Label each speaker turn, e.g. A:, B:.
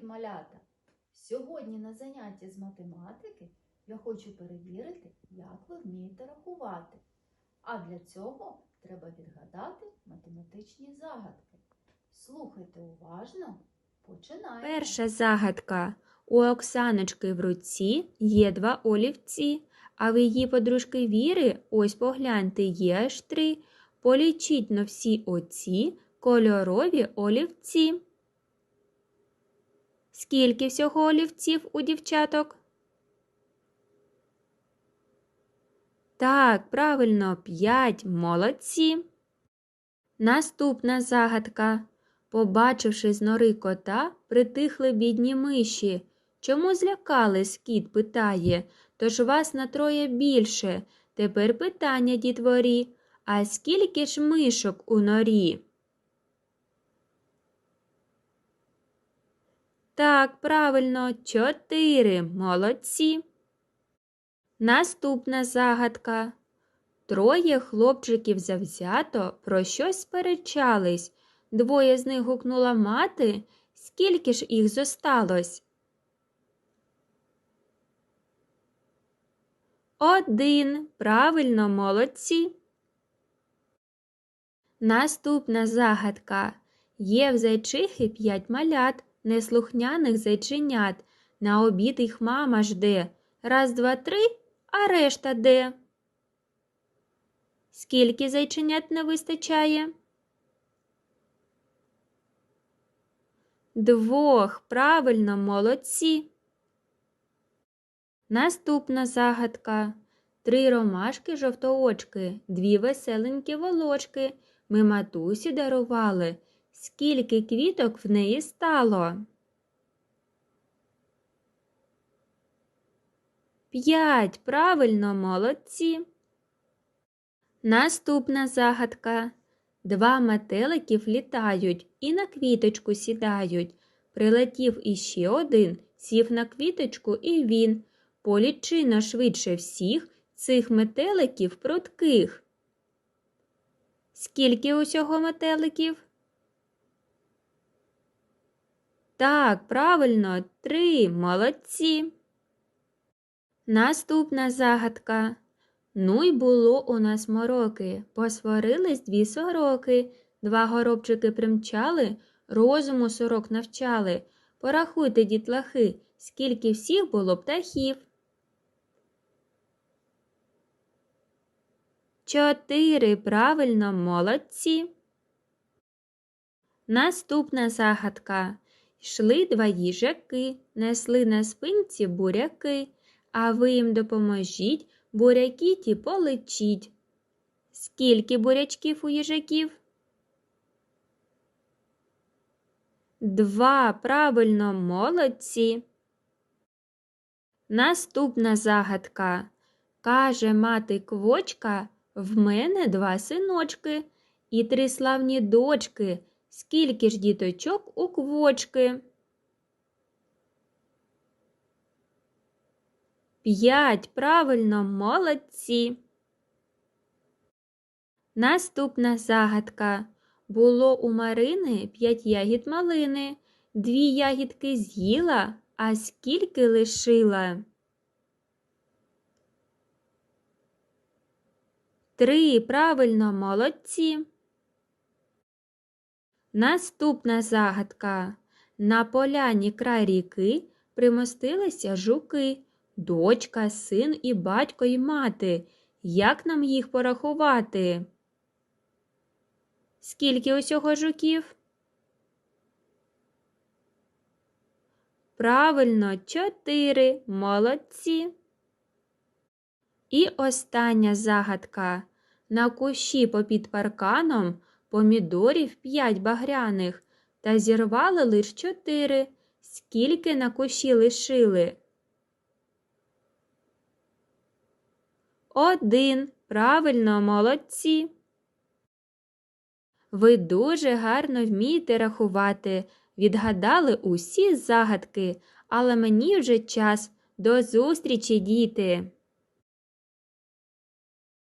A: Привіт, малята! Сьогодні на занятті з математики я хочу перевірити, як ви вмієте рахувати. А для цього треба відгадати математичні загадки. Слухайте уважно, починаємо.
B: Перша загадка. У Оксаночки в руці є два олівці, а в її подружки Віри, ось погляньте, є аж три. Полічіть на всі оці кольорові олівці. Скільки всього олівців у дівчаток? Так, правильно, п'ять. Молодці. Наступна загадка. Побачивши з нори кота, притихли бідні миші. Чому злякались, кіт питає, тож вас на троє більше. Тепер питання, дітворі, а скільки ж мишок у норі? Так, правильно, чотири. Молодці. Наступна загадка. Троє хлопчиків завзято про щось сперечались. Двоє з них гукнула мати. Скільки ж їх зосталось? Один. Правильно, молодці. Наступна загадка. Є в зайчихи п'ять малят, неслухняних зайченят. На обід їх мама жде. Раз, два, три, а решта де? Скільки зайченят не вистачає? Двох, правильно, молодці. Наступна загадка. Три ромашки жовтоочки, дві веселенькі волочки. Ми матусі дарували. Скільки квіток в неї стало? П'ять, правильно, молодці. Наступна загадка. Два метеликів літають і на квіточку сідають. Прилетів іще один, сів на квіточку і він. Полічино швидше всіх цих метеликів прутких. Скільки усього метеликів? Так, правильно, три. Молодці. Наступна загадка. Ну й було у нас мороки, посварились дві сороки, два горобчики примчали, розуму сорок навчали. Порахуйте, дітлахи, скільки всіх було птахів. Чотири, правильно, молодці. Наступна загадка. Йшли два їжаки, несли на спинці буряки, а ви їм допоможіть, буряки ті полечіть. Скільки бурячків у їжаків? Два, правильно, молодці. Наступна загадка. Каже мати квочка, в мене два синочки і три славні дочки. Скільки ж діточок у квочки? П'ять, правильно, молодці. Наступна загадка. Було у Марини п'ять ягід малини, дві ягідки з'їла, а скільки лишила? Три, правильно, молодці. Наступна загадка. На поляні край ріки примостилися жуки, дочка, син і батько і мати. Як нам їх порахувати? Скільки усього жуків? Правильно, чотири. Молодці. І остання загадка. На кущі попід парканом помідорів п'ять багряних, та зірвали лиш чотири. Скільки на кущі лишили? Один. Правильно, молодці. Ви дуже гарно вмієте рахувати, відгадали усі загадки, але мені вже час. До зустрічі, діти!